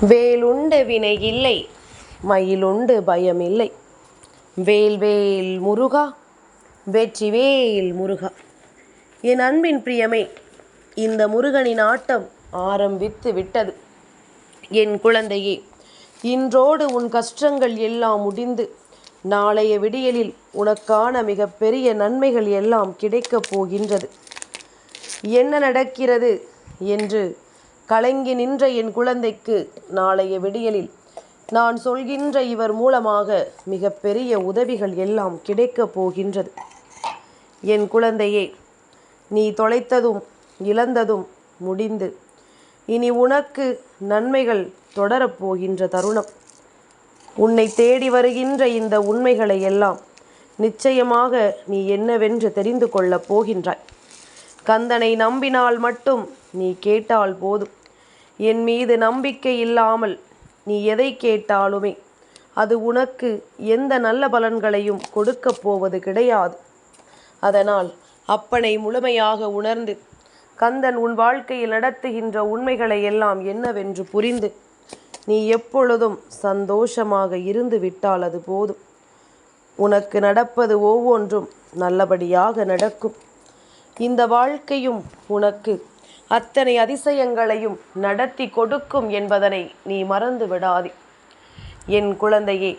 வேலுண்டு வினை இல்லை மயிலுண்டு பயம் வேல் வேல் முருகா வெற்றி வேல் முருகா. என் அன்பின் பிரியமே இந்த முருகனின் ஆட்டம் ஆரம்பித்து விட்டது. என் குழந்தையே இன்றோடு உன் கஷ்டங்கள் எல்லாம் முடிந்து நாளைய விடியலில் உனக்கான மிகப்பெரிய நன்மைகள் எல்லாம் கிடைக்கப் போகின்றது. என்ன நடக்கிறது என்று கலங்கி நின்ற என் குழந்தைக்கு நாளைய விடியலில். நான் சொல்கின்ற இவர் மூலமாக மிகப்பெரிய உதவிகள் எல்லாம் கிடைக்கப் போகின்றது. என் குழந்தையே நீ தொலைத்ததும் இழந்ததும் முடிந்து இனி உனக்கு நன்மைகள் தொடரப்போகின்ற தருணம். உன்னை தேடி வருகின்ற இந்த உண்மைகளை எல்லாம் நிச்சயமாக நீ என்னவென்று தெரிந்து கொள்ளப் போகின்றாய். கந்தனை நம்பினால் மட்டும் நீ கேட்டால் போதும். என் மீது நம்பிக்கை இல்லாமல் நீ எதை கேட்டாலுமே அது உனக்கு எந்த நல்ல பலன்களையும் கொடுக்கப் போவது கிடையாது. அதனால் அப்பனை முழுமையாக உணர்ந்து கந்தன் உன் வாழ்க்கையில் நடத்துகின்ற உண்மைகளை எல்லாம் என்னவென்று புரிந்து நீ எப்பொழுதும் சந்தோஷமாக இருந்து விட்டால் அது போதும். உனக்கு நடப்பது ஒவ்வொன்றும் நல்லபடியாக நடக்கும். இந்த வாழ்க்கையும் உனக்கு அத்தனை அதிசயங்களையும் நடத்தி கொடுக்கும் என்பதனை நீ மறந்து விடாதே. என் குழந்தையே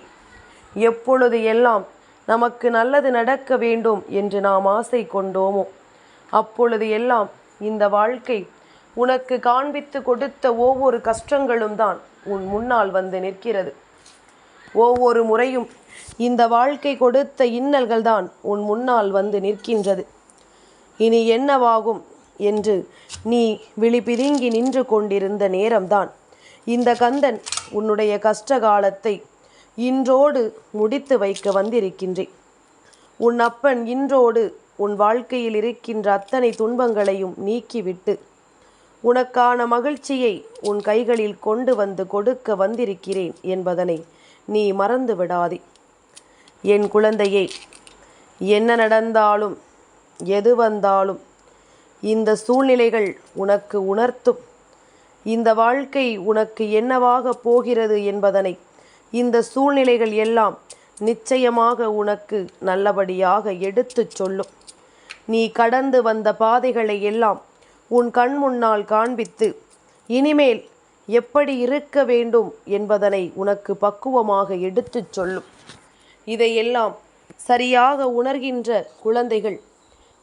எப்பொழுது எல்லாம் நமக்கு நல்லது நடக்க வேண்டும் என்று நாம் ஆசை கொண்டோமோ அப்பொழுது எல்லாம் இந்த வாழ்க்கை உனக்கு காண்பித்து கொடுத்த ஒவ்வொரு கஷ்டங்களும் தான் உன் முன்னால் வந்து நிற்கிறது. ஒவ்வொரு முறையும் இந்த வாழ்க்கை கொடுத்த இன்னல்கள் தான் உன் முன்னால் வந்து நிற்கின்றது. இனி என்னவாகும் என்று நீ விழிபிதுங்கி நின்று கொண்டிருந்த நேரம்தான். இந்த கந்தன் உன்னுடைய கஷ்ட காலத்தை இன்றோடு முடித்து வைக்க வந்திருக்கின்றேன். உன் அப்பன் இன்றோடு உன் வாழ்க்கையில் இருக்கின்ற அத்தனை துன்பங்களையும் நீக்கிவிட்டு உனக்கான மகிழ்ச்சியை உன் கைகளில் கொண்டு வந்து கொடுக்க வந்திருக்கிறேன் என்பதனை நீ மறந்து விடாதே. என் குழந்தையே என்ன நடந்தாலும் எது வந்தாலும் இந்த சூழ்நிலைகள் உனக்கு உணர்த்தும். இந்த வாழ்க்கை உனக்கு என்னவாக போகிறது என்பதனை இந்த சூழ்நிலைகள் எல்லாம் நிச்சயமாக உனக்கு நல்லபடியாக எடுத்துச் சொல்லும். நீ கடந்து வந்த பாதைகளை எல்லாம் உன் கண் முன்னால் காண்பித்து இனிமேல் எப்படி இருக்க வேண்டும் என்பதனை உனக்கு பக்குவமாக எடுத்துச் சொல்லும். இதையெல்லாம் சரியாக உணர்கின்ற குழந்தைகள்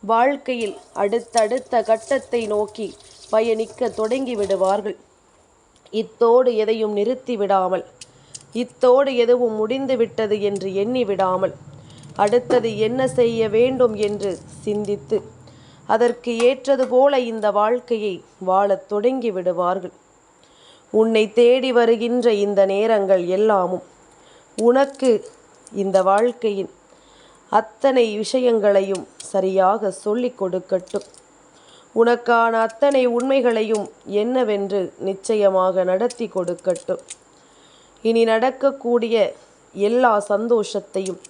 வாழ்க்கையில் அடுத்தடுத்த கட்டத்தை நோக்கி பயணிக்க தொடங்கி விடுவார்கள். இத்தோடு எதையும் நிறுத்தி விடாமல் இத்தோடு எதுவும் முடிந்து விட்டது என்று எண்ணி விடாமல் அடுத்தது என்ன செய்ய வேண்டும் என்று சிந்தித்து அதற்கு ஏற்றது போல இந்த வாழ்க்கையை வாழத் தொடங்கி விடுவார்கள். உன்னை தேடி வருகின்ற இந்த நேரங்கள் எல்லாமும் உனக்கு இந்த வாழ்க்கையின் அத்தனை விஷயங்களையும் சரியாக சொல்லிக் கொடுக்கட்டும். உனக்கான அத்தனை உண்மைகளையும் என்னவென்று நிச்சயமாக நடத்தி கொடுக்கட்டும். இனி நடக்கக்கூடிய எல்லா சந்தோஷத்தையும்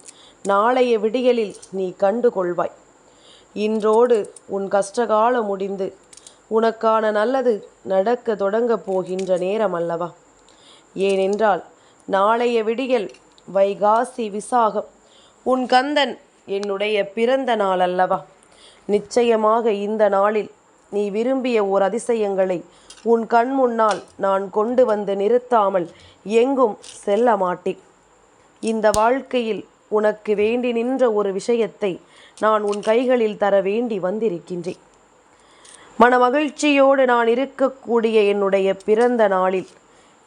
நாளைய விடியலில் நீ கண்டு கொள்வாய் இன்றோடு உன் கஷ்டகாலம் முடிந்து உனக்கான நல்லது நடக்க தொடங்கப் போகின்ற நேரம் அல்லவா? ஏனென்றால் நாளைய விடியல் வைகாசி விசாகம். உன் கந்தன் என்னுடைய பிறந்த நாள் அல்லவா நிச்சயமாக இந்த நாளில் நீ விரும்பிய ஓர் அதிசயங்களை உன் கண் முன்னால் நான் கொண்டு வந்து நிறுத்தாமல் எங்கும் செல்ல மாட்டேன். இந்த வாழ்க்கையில் உனக்கு வேண்டி நின்ற ஒரு விஷயத்தை நான் உன் கைகளில் தர வேண்டி வந்திருக்கின்றேன். மனமகிழ்ச்சியோடு நான் இருக்கக்கூடிய என்னுடைய பிறந்த நாளில்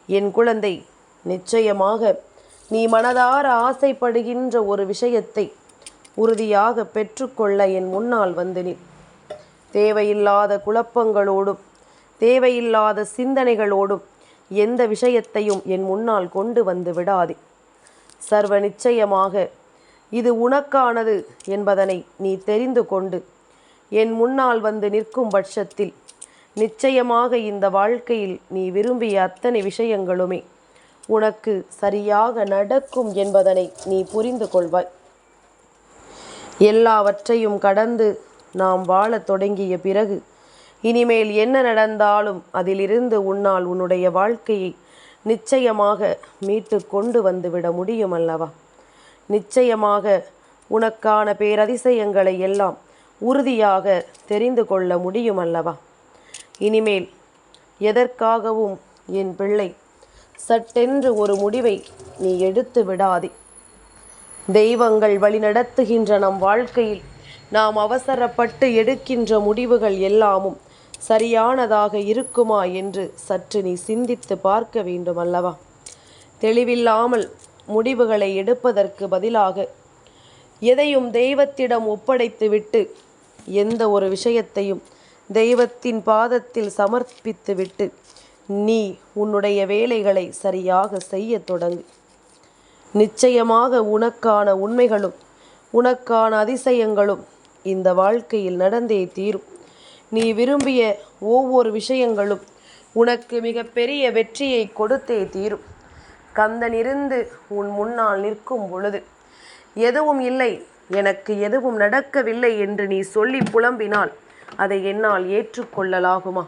என் குழந்தை நிச்சயமாக நீ மனதார ஆசைப்படுகின்ற ஒரு விஷயத்தை உறுதியாக பெற்றுக்கொள்ள என் முன்னால் வந்து நில். தேவையில்லாத குழப்பங்களோடும் தேவையில்லாத சிந்தனைகளோடும் எந்த விஷயத்தையும் என் முன்னால் கொண்டு வந்து விடாதே. சர்வ நிச்சயமாக இது உனக்கானது என்பதனை நீ தெரிந்து கொண்டு என் முன்னால் வந்து நிற்கும் பட்சத்தில் நிச்சயமாக இந்த வாழ்க்கையில் நீ விரும்பிய அத்தனை விஷயங்களுமே உனக்கு சரியாக நடக்கும் என்பதனை நீ புரிந்து கொள்வாய். எல்லாவற்றையும் கடந்து நாம் வாழத் தொடங்கிய பிறகு இனிமேல் என்ன நடந்தாலும் அதிலிருந்து உன்னால் உன்னுடைய வாழ்க்கையை நிச்சயமாக மீட்டு கொண்டு வந்துவிட முடியும் அல்லவா? நிச்சயமாக உனக்கான பேரதிசயங்களை எல்லாம் உறுதியாக தெரிந்து கொள்ள முடியும் அல்லவா? இனிமேல் எதற்காகவும் என் பிள்ளை சட்டென்று ஒரு முடிவை நீ எடுத்து விடாதே. தெய்வங்கள் வழிநடத்துகின்ற நம் வாழ்க்கையில் நாம் அவசரப்பட்டு எடுக்கின்ற முடிவுகள் எல்லாமும் சரியானதாக இருக்குமா என்று சற்று நீ சிந்தித்து பார்க்க வேண்டும் அல்லவா தெளிவில்லாமல் முடிவுகளை எடுப்பதற்கு பதிலாக எதையும் தெய்வத்திடம் ஒப்படைத்துவிட்டு எந்த ஒரு விஷயத்தையும் தெய்வத்தின் பாதத்தில் சமர்ப்பித்துவிட்டு நீ உன்னுடைய வேலைகளை சரியாக செய்ய தொடங்கு. நிச்சயமாக உனக்கான உண்மைகளும் உனக்கான அதிசயங்களும் இந்த வாழ்க்கையில் நடந்தே தீரும். நீ விரும்பிய ஒவ்வொரு விஷயங்களும் உனக்கு மிகப்பெரிய வெற்றியை கொடுத்தே தீரும். கந்தன் இருந்து உன் முன்னால் நிற்கும் பொழுது எதுவும் இல்லை எனக்கு எதுவும் நடக்கவில்லை என்று நீ சொல்லி புலம்பினால் அதை என்னால் ஏற்றுக்கொள்ளலாகுமா?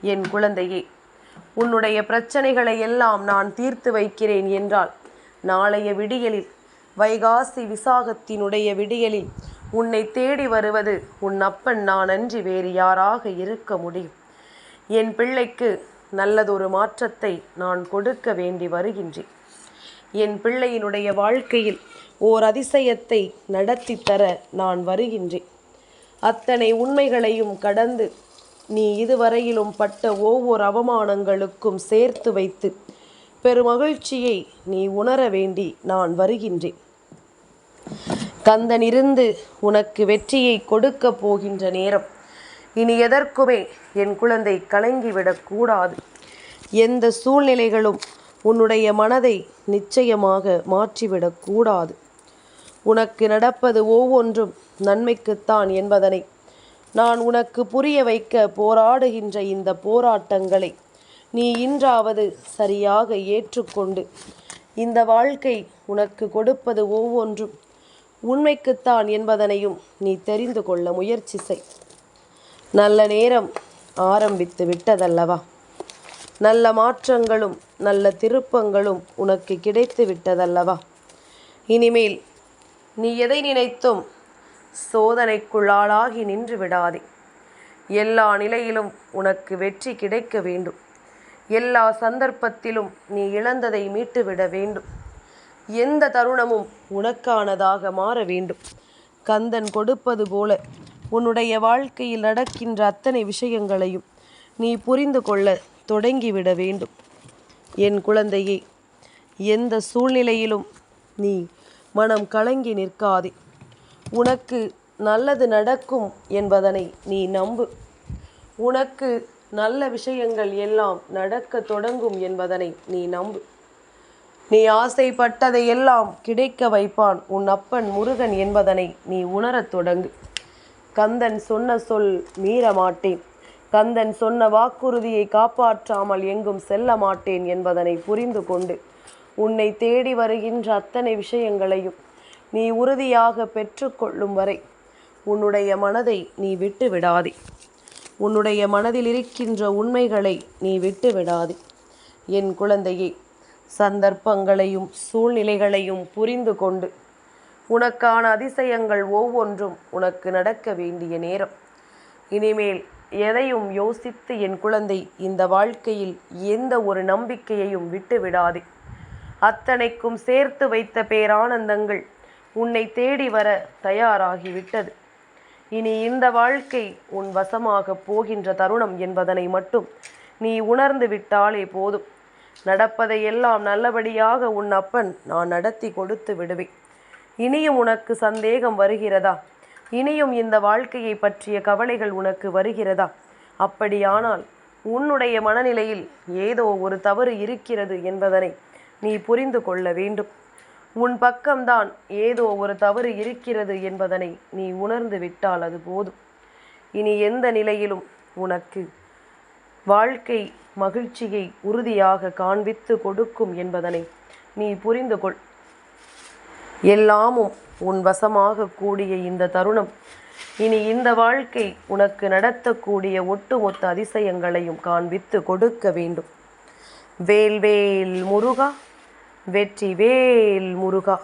என் குழந்தையே உன்னுடைய பிரச்சனைகளை எல்லாம் நான் தீர்த்து வைக்கிறேன் என்றால் நாளைய விடியலில் வைகாசி விசாகத்தினுடைய விடியலில் உன்னை தேடி வருவது உன் அப்பன் நான் அன்றி வேறு யாராக இருக்க முடியும். என் பிள்ளைக்கு நல்லதொரு மாற்றத்தை நான் கொடுக்க வேண்டி வருகின்றேன். என் பிள்ளையினுடைய வாழ்க்கையில் ஓர் அதிசயத்தை நடத்தி தர நான் வருகின்றேன். அத்தனை உண்மைகளையும் கடந்து நீ இதுவரையிலும் பட்ட ஒவ்வொரு அவமானங்களுக்கும் சேர்த்து வைத்து பெருமகிழ்ச்சியை நீ உணர வேண்டி நான் வருகின்றேன். கந்தனிருந்து உனக்கு வெற்றியை கொடுக்க போகின்ற நேரம். இனி எதற்குமே என் குழந்தை கலங்கிவிடக் கூடாது. எந்த சூழ்நிலைகளும் உன்னுடைய மனதை நிச்சயமாக மாற்றிவிடக் கூடாது. உனக்கு நடப்பது ஒவ்வொன்றும் நன்மைக்குத்தான் என்பதனை நான் உனக்கு புரிய வைக்க போராடுகின்ற இந்த போராட்டங்களை நீ இன்றாவது சரியாக ஏற்றுக்கொண்டு. இந்த வாழ்க்கை உனக்கு கொடுப்பது ஒவ்வொன்றும். உண்மைக்குத்தான் என்பதனையும் நீ தெரிந்து கொள்ள முயற்சி செய். நல்ல நேரம் ஆரம்பித்து விட்டதல்லவா? நல்ல மாற்றங்களும் நல்ல திருப்பங்களும் உனக்கு கிடைத்து விட்டதல்லவா? இனிமேல் நீ எதை நினைத்தும் சோதனைக்குள்ளாளாகி நின்று விடாதே. எல்லா நிலையிலும் உனக்கு வெற்றி கிடைக்க வேண்டும். எல்லா சந்தர்ப்பத்திலும் நீ இழந்ததை மீட்டுவிட வேண்டும். எந்த தருணமும் உனக்கானதாக மாற வேண்டும். கந்தன் கொடுப்பது போல உன்னுடைய வாழ்க்கையில் நடக்கின்ற அத்தனை விஷயங்களையும் நீ புரிந்து கொள்ள தொடங்கிவிட வேண்டும். என் குழந்தையே எந்த சூழ்நிலையிலும் நீ மனம் கலங்கி நிற்காதே. உனக்கு நல்லது நடக்கும் என்பதனை நீ நம்பு. உனக்கு நல்ல விஷயங்கள் எல்லாம் நடக்க தொடங்கும் என்பதனை நீ நம்பு. நீ ஆசைப்பட்டதை எல்லாம் கிடைக்க வைப்பான் உன் அப்பன் முருகன் என்பதனை நீ உணரத் தொடங்கு. கந்தன் சொன்ன சொல் மீற மாட்டேன் கந்தன் சொன்ன வாக்குறுதியை காப்பாற்றாமல் எங்கும் செல்ல மாட்டேன் என்பதனை புரிந்து கொண்டு உன்னை தேடி வருகின்ற அத்தனை விஷயங்களையும் நீ உறுதியாக பெற்றுக்கொள்ளும் வரை உன்னுடைய மனதை நீ விட்டு விடாதே உன்னுடைய மனதில் இருக்கின்ற உண்மைகளை நீ விட்டு விடாதே என் குழந்தையே சந்தர்ப்பங்களையும் சூழ்நிலைகளையும் புரிந்து கொண்டு உனக்கான அதிசயங்கள் ஒவ்வொன்றும் உனக்கு நடக்க வேண்டிய நேரம். இனிமேல் எதையும் யோசித்து என் குழந்தை இந்த வாழ்க்கையில் எந்த ஒரு நம்பிக்கையையும் விட்டு விடாதே அத்தனைக்கும் சேர்த்து வைத்த பேரானந்தங்கள் உன்னை தேடி வர தயாராகிவிட்டது. இனி இந்த வாழ்க்கை உன் வசமாக போகின்ற தருணம் என்பதனை மட்டும் நீ உணர்ந்து விட்டாலே போதும். நடப்பதை எல்லாம் நல்லபடியாக உன் அப்பன் நான் நடத்தி கொடுத்து விடுவேன். இனியும் உனக்கு சந்தேகம் வருகிறதா? இனியும் இந்த வாழ்க்கையை பற்றிய கவலைகள் உனக்கு வருகிறதா? அப்படியானால் உன்னுடைய மனநிலையில் ஏதோ ஒரு தவறு இருக்கிறது என்பதனை நீ புரிந்து கொள்ள வேண்டும். உன் பக்கம்தான் ஏதோ ஒரு தவறு இருக்கிறது என்பதனை நீ உணர்ந்து விட்டால் அது போதும். இனி எந்த நிலையிலும் உனக்கு வாழ்க்கை மகிழ்ச்சியை உறுதியாக காண்பித்து கொடுக்கும் என்பதனை நீ புரிந்து கொள். எல்லாமும் உன் வசமாக கூடிய இந்த தருணம் இனி இந்த வாழ்க்கை உனக்கு நடத்தக்கூடிய ஒட்டுமொத்த அதிசயங்களையும் காண்பித்து கொடுக்க வேண்டும். வேல்வேல் முருகா வெற்றி வேல் முருகா.